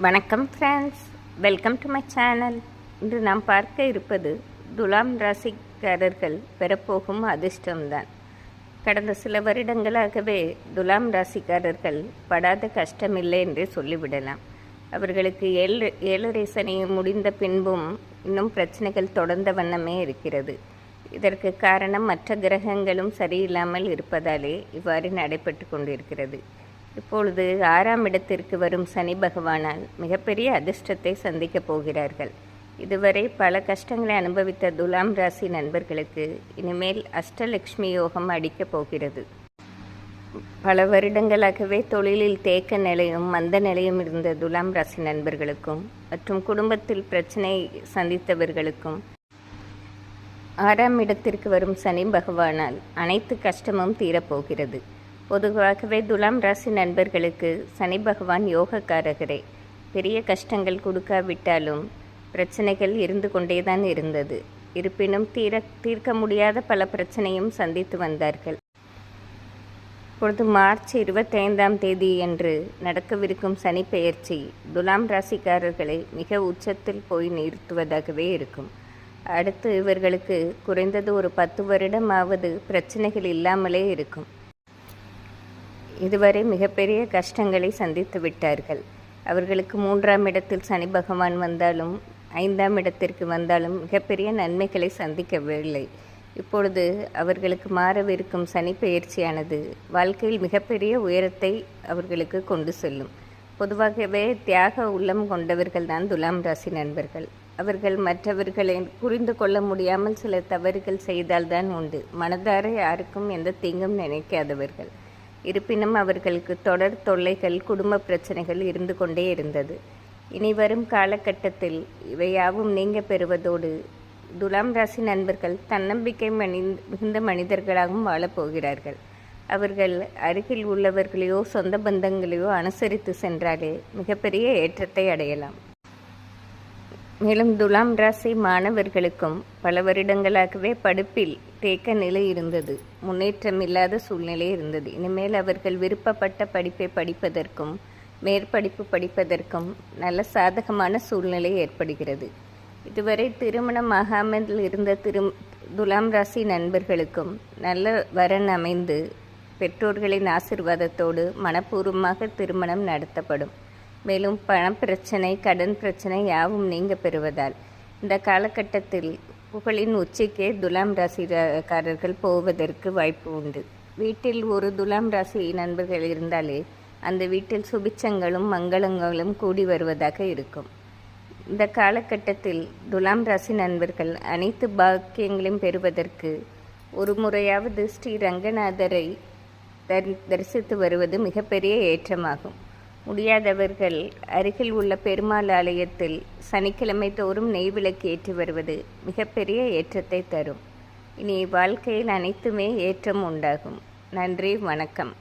வணக்கம் friends welcome to my channel இன்று நாம் பார்க்க இருப்பது துலாம் ராசிக்காரர்கள் பெறப்போகும் அதிர்ஷ்டம்தான். கடந்த சில வருடங்களாகவே துலாம் ராசிக்காரர்கள் படாத கஷ்டமில்லை என்றே சொல்லிவிடலாம். அவர்களுக்கு ஏழு ஏழரை சனி முடிந்த பின்பும் இன்னும் பிரச்சனைகள் தொடர்ந்த வண்ணமே இருக்கிறது. இதற்கு காரணம் மற்ற கிரகங்களும் சரியில்லாமல் இருப்பதாலே இவ்வாறு நடைபெற்று கொண்டிருக்கிறது. இப்பொழுது ஆறாம் இடத்திற்கு வரும் சனி பகவானால் மிகப்பெரிய அதிர்ஷ்டத்தை சந்திக்கப் போகிறார்கள். இதுவரை பல கஷ்டங்களை அனுபவித்த துலாம் ராசி நண்பர்களுக்கு இனிமேல் அஷ்டலக்ஷ்மி யோகம் அடிக்கப் போகிறது. பல வருடங்களாகவே தொழிலில் தேக்க நிலையும் மந்த நிலையும் இருந்த துலாம் ராசி நண்பர்களுக்கும் மற்றும் குடும்பத்தில் பிரச்சனை சந்தித்தவர்களுக்கும் ஆறாம் இடத்திற்கு வரும் சனி பகவானால் அனைத்து கஷ்டமும் தீரப்போகிறது பொதுவாகவே துலாம் ராசி நண்பர்களுக்கு சனி பகவான் யோகக்காரகரே. பெரிய கஷ்டங்கள் கொடுக்காவிட்டாலும் பிரச்சனைகள் இருந்து கொண்டேதான் இருந்தது. இருப்பினும் தீர தீர்க்க முடியாத பல பிரச்சனையும் சந்தித்து வந்தார்கள். இப்பொழுது மார்ச் இருபத்தைந்தாம் தேதி என்று நடக்கவிருக்கும் சனி பெயர்ச்சி துலாம் ராசிக்காரர்களை மிக உச்சத்தில் போய் நிறுத்துவதாகவே இருக்கும். அடுத்து இவர்களுக்கு குறைந்தது ஒரு பத்து வருடமாவது பிரச்சனைகள் இல்லாமலே இருக்கும். இதுவரை மிகப்பெரிய கஷ்டங்களை சந்தித்து விட்டார்கள். அவர்களுக்கு மூன்றாம் இடத்தில் சனி பகவான் வந்தாலும் ஐந்தாம் இடத்திற்கு வந்தாலும் மிகப்பெரிய நன்மைகளை சந்திக்கவில்லை. இப்பொழுது அவர்களுக்கு மாறவிருக்கும் சனி பயிற்சியானது வாழ்க்கையில் மிகப்பெரிய உயரத்தை அவர்களுக்கு கொண்டு செல்லும். பொதுவாகவே தியாக உள்ளம் கொண்டவர்கள் தான் துலாம் ராசி நண்பர்கள். அவர்கள் மற்றவர்களை புரிந்து கொள்ள முடியாமல் சில தவறுகள் செய்தால்தான் உண்டு. மனதார யாருக்கும் எந்த தீங்கும் நினைக்காதவர்கள். இருப்பினும் அவர்களுக்கு தொடர் தொல்லைகள் குடும்ப பிரச்சனைகள் இருந்து கொண்டே இருந்தது. இனி வரும் காலகட்டத்தில் இவையாவும் நீங்க பெறுவதோடு துலாம் ராசி நண்பர்கள் தன்னம்பிக்கை மனி மிகுந்த மனிதர்களாகவும் வாழப்போகிறார்கள் அவர்கள் அருகில் உள்ளவர்களையோ சொந்த பந்தங்களையோ அனுசரித்து சென்றாலே மிகப்பெரிய ஏற்றத்தை அடையலாம். மேலும் துலாம் ராசி மாணவர்களுக்கும் பல வருடங்களாகவே படிப்பில் தேக்க நிலை இருந்தது. முன்னேற்றம் இல்லாத சூழ்நிலை இருந்தது. இனிமேல் அவர்கள் விருப்பப்பட்ட படிப்பை படிப்பதற்கும் மேற்படிப்பு படிப்பதற்கும் நல்ல சாதகமான சூழ்நிலை ஏற்படுகிறது. இதுவரை திருமணமாகாமல் இருந்த திரு துலாம் ராசி நண்பர்களுக்கும் நல்ல வரன் அமைந்து பெற்றோர்களின் ஆசிர்வாதத்தோடு மனப்பூர்வமாக திருமணம் நடத்தப்படும். மேலும் பணப்பிரச்சனை கடன் பிரச்சனை யாவும் நீங்க பெறுவதால் இந்த காலகட்டத்தில் புகழின் உச்சிக்கே துலாம் ராசிக்காரர்கள் போவதற்கு வாய்ப்பு உண்டு. வீட்டில் ஒரு துலாம் ராசி நண்பர்கள் இருந்தாலே அந்த வீட்டில் சுபிச்சங்களும் மங்களங்களும் கூடி வருவதாக இருக்கும். இந்த காலகட்டத்தில் துலாம் ராசி நண்பர்கள் அனைத்து பாக்கியங்களையும் பெறுவதற்கு ஒரு முறையாவது ஸ்ரீ ரங்கநாதரை தரிசித்து வருவது மிகப்பெரிய ஏற்றமாகும். முடியாதவர்கள் அருகில் உள்ள பெருமாள் ஆலயத்தில் சனிக்கிழமை தோறும் நெய் விளக்கு ஏற்றி வருவது மிகப்பெரிய ஏற்றத்தை தரும். இனி வாழ்க்கையில் அனைத்துமே ஏற்றம் உண்டாகும். நன்றி வணக்கம்.